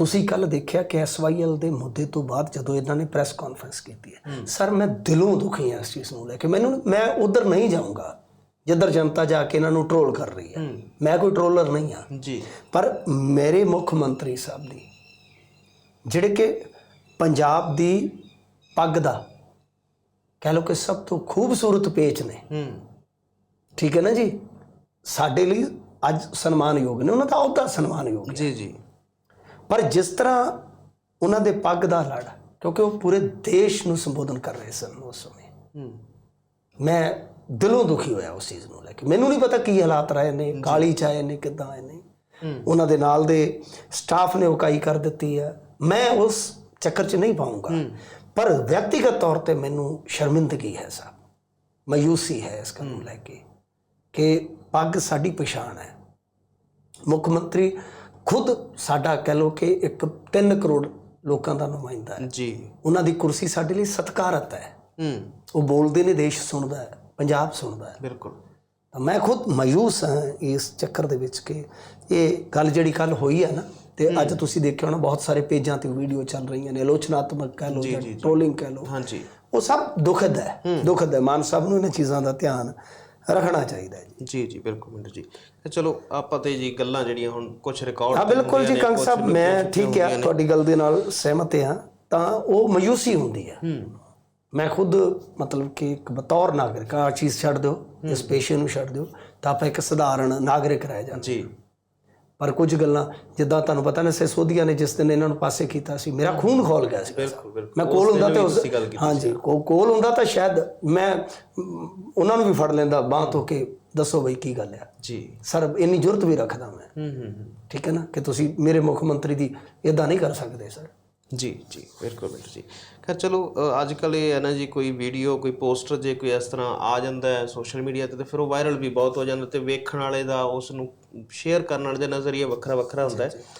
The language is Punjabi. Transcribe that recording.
ਤੁਸੀਂ ਕੱਲ ਦੇਖਿਆ ਕਿ ਐਸਵਾਈਐਲ ਦੇ ਮੁੱਦੇ ਤੋਂ ਬਾਅਦ ਜਦੋਂ ਇਹਨਾਂ ਨੇ ਪ੍ਰੈਸ ਕਾਨਫਰੰਸ ਕੀਤੀ ਹੈ ਸਰ ਮੈਂ ਦਿਲੋਂ ਦੁਖੀ ਹਾਂ ਇਸ ਚੀਜ਼ ਨੂੰ ਲੈ ਕੇ। ਮੈਨੂੰ ਮੈਂ ਉਧਰ ਨਹੀਂ ਜਾਊਂਗਾ ਜਿੱਧਰ ਜਨਤਾ ਜਾ ਕੇ ਇਹਨਾਂ ਨੂੰ ਟਰੋਲ ਕਰ ਰਹੀ ਹੈ। ਮੈਂ ਕੋਈ ਟਰੋਲਰ ਨਹੀਂ ਹਾਂ। ਜੀ। ਪਰ ਮੇਰੇ ਮੁੱਖ ਮੰਤਰੀ ਸਾਹਿਬ ਦੀ ਜਿਹੜੇ ਕਿ ਪੰਜਾਬ ਦੀ ਪੱਗ ਦਾ ਕਹਿ ਲਓ ਕਿ ਸਭ ਤੋਂ ਖੂਬਸੂਰਤ ਪੇਚ ਨੇ। ਹੂੰ। ਠੀਕ ਹੈ ਨਾ ਜੀ? ਸਾਡੇ ਲਈ ਅੱਜ ਸਨਮਾਨਯੋਗ ਨੇ ਉਹਨਾਂ ਦਾ ਅਹੁਦਾ ਸਨਮਾਨਯੋਗ ਜੀ ਜੀ। ਪਰ ਜਿਸ ਤਰ੍ਹਾਂ ਉਹਨਾਂ ਦੇ ਪੱਗ ਦਾ ਲੜ ਕਿਉਂਕਿ ਉਹ ਪੂਰੇ ਦੇਸ਼ ਨੂੰ ਸੰਬੋਧਨ ਕਰ ਰਹੇ ਸਨ ਉਸ ਸਮੇਂ। ਮੈਂ ਦਿਲੋਂ ਦੁਖੀ ਹੋਇਆ ਉਸ ਚੀਜ਼ ਨੂੰ ਲੈ ਕੇ। ਮੈਨੂੰ ਨਹੀਂ ਪਤਾ ਕੀ ਹਾਲਾਤ ਰਹੇ ਨੇ ਕਾਲੀ ਚ ਆਏ ਨੇ ਕਿੱਦਾਂ ਆਏ ਨੇ। ਉਹਨਾਂ ਦੇ ਨਾਲ ਦੇ ਸਟਾਫ ਨੇ ਉਕਾਈ ਕਰ ਦਿੱਤੀ ਹੈ। ਮੈਂ ਉਸ ਚੱਕਰ 'ਚ ਨਹੀਂ ਪਾਉਂਗਾ। ਪਰ ਵਿਅਕਤੀਗਤ ਤੌਰ ਤੇ ਮੈਨੂੰ ਸ਼ਰਮਿੰਦਗੀ ਹੈ ਸਾਹਿਬ ਮਾਯੂਸੀ ਹੈ ਇਸ ਨੂੰ ਲੈ ਕੇ ਕਿ ਪੱਗ ਸਾਡੀ ਪਛਾਣ ਹੈ। ਮੁੱਖ ਮੰਤਰੀ ਖੁਦ ਸਾਡਾ ਕਹਿ ਲੋ ਕਿ ਇੱਕ 3 ਕਰੋੜ ਲੋਕਾਂ ਦਾ ਨੁਮਾਇੰਦਾ ਹੈ। ਜੀ। ਉਹਨਾਂ ਦੀ ਕੁਰਸੀ ਸਾਡੇ ਲਈ ਸਤਿਕਾਰਤ ਹੈ। ਹੂੰ। ਉਹ ਬੋਲਦੇ ਨੇ ਦੇਸ਼ ਸੁਣਦਾ ਹੈ ਪੰਜਾਬ ਸੁਣਦਾ ਹੈ। ਬਿਲਕੁਲ। ਤਾਂ ਮੈਂ ਖੁਦ ਮਾਯੂਸ ਹਾਂ ਇਸ ਚੱਕਰ ਦੇ ਵਿੱਚ ਕਿ ਇਹ ਗੱਲ ਜਿਹੜੀ ਕੱਲ ਹੋਈ ਹੈ ਨਾ ਤੇ ਅੱਜ ਤੁਸੀਂ ਦੇਖਿਆ ਹੋਣਾ ਬਹੁਤ ਸਾਰੇ ਪੇਜਾਂ ਤੇ ਵੀਡੀਓ ਚੱਲ ਰਹੀਆਂ ਨੇ ਆਲੋਚਨਾਤਮਕ ਕਹਿ ਲਓ ਜਾਂ ਟ੍ਰੋਲਿੰਗ ਕਹਿ ਲਓ। ਹਾਂਜੀ। ਉਹ ਸਭ ਦੁਖਦ ਹੈ। ਦੁਖਦ ਹੈ। ਮਾਨ ਸਾਹਿਬ ਨੂੰ ਇਹਨਾਂ ਚੀਜ਼ਾਂ ਦਾ ਧਿਆਨ ਰੱਖਣਾ ਚਾਹੀਦਾ ਹੈ ਜੀ। ਜੀ ਜੀ ਬਿਲਕੁਲ ਮਿੰਟੂ ਜੀ। ਚਲੋ ਆਪਾਂ ਤੇ ਜੀ ਗੱਲਾਂ ਜਿਹੜੀਆਂ ਹੁਣ ਕੁਝ ਰਿਕਾਰਡ ਹਾਂ ਬਿਲਕੁਲ ਜੀ ਕੰਗ ਸਾਹਿਬ ਮੈਂ ਠੀਕ ਹੈ ਤੁਹਾਡੀ ਗੱਲ ਦੇ ਨਾਲ ਸਹਿਮਤ ਹਾਂ ਤਾਂ ਉਹ ਮਾਯੂਸੀ ਹੁੰਦੀ ਹੂੰ। ਮੈਂ ਖੁਦ ਮਤਲਬ ਕਿ ਇੱਕ ਬਤੌਰ ਨਾਗਰਿਕ ਆ ਚੀਜ਼ ਛੱਡ ਦਿਓ ਇਸ ਪੇਸ਼ੇ ਨੂੰ ਛੱਡ ਦਿਓ ਤਾਂ ਆਪਾਂ ਇੱਕ ਸਧਾਰਨ ਨਾਗਰਿਕ ਰਹਿ ਜਾਂਦੇ ਜੀ। ਪਰ ਕੁਝ ਗੱਲਾਂ ਜਿੱਦਾਂ ਤੁਹਾਨੂੰ ਪਤਾ ਨੇ ਸਿਸੋਦੀਆ ਨੇ ਜਿਸ ਦਿਨ ਇਹਨਾਂ ਨੂੰ ਪਾਸੇ ਕੀਤਾ ਸੀ ਮੇਰਾ ਖੂਨ ਖੋਲ ਗਿਆ ਸੀ। ਮੈਂ ਕੋਲ ਹੁੰਦਾ ਤੇ ਉਸ ਹਾਂਜੀ ਕੋਲ ਹੁੰਦਾ ਤਾਂ ਸ਼ਾਇਦ ਮੈਂ ਉਹਨਾਂ ਨੂੰ ਵੀ ਫੜ ਲੈਂਦਾ ਬਾਂਹ ਤੋਂ ਕਿ ਦੱਸੋ ਬਈ ਕੀ ਗੱਲ ਹੈ ਜੀ। ਸਰ ਇੰਨੀ ਜ਼ਰੂਰਤ ਵੀ ਰੱਖਦਾ ਮੈਂ। ਹੂੰ ਹੂੰ ਹੂੰ। ਠੀਕ ਹੈ ਨਾ ਕਿ ਤੁਸੀਂ ਮੇਰੇ ਮੁੱਖ ਮੰਤਰੀ ਦੀ ਇਦਾਂ ਨਹੀਂ ਕਰ ਸਕਦੇ ਸਰ। ਜੀ ਜੀ, ਬਿਲਕੁਲ ਬਿਲਕੁਲ ਜੀ। ਖੈਰ, ਚਲੋ ਅੱਜ ਕੱਲ ਇਹ ਹੈ ਨਾ ਜੀ, ਕੋਈ ਵੀਡੀਓ ਕੋਈ ਪੋਸਟਰ ਜੇ ਕੋਈ ਇਸ ਤਰ੍ਹਾਂ ਆ ਜਾਂਦਾ ਹੈ ਸੋਸ਼ਲ ਮੀਡੀਆ ਤੇ ਤੇ ਫਿਰ ਉਹ ਵਾਇਰਲ ਵੀ ਬਹੁਤ ਹੋ ਜਾਂਦਾ ਤੇ ਵੇਖਣ ਵਾਲੇ ਦਾ ਉਸ ਨੂੰ ਸ਼ੇਅਰ ਕਰਨ ਵਾਲੇ ਦਾ ਨਜ਼ਰੀਆ ਵੱਖਰਾ ਵੱਖਰਾ ਹੁੰਦਾ ਹੈ।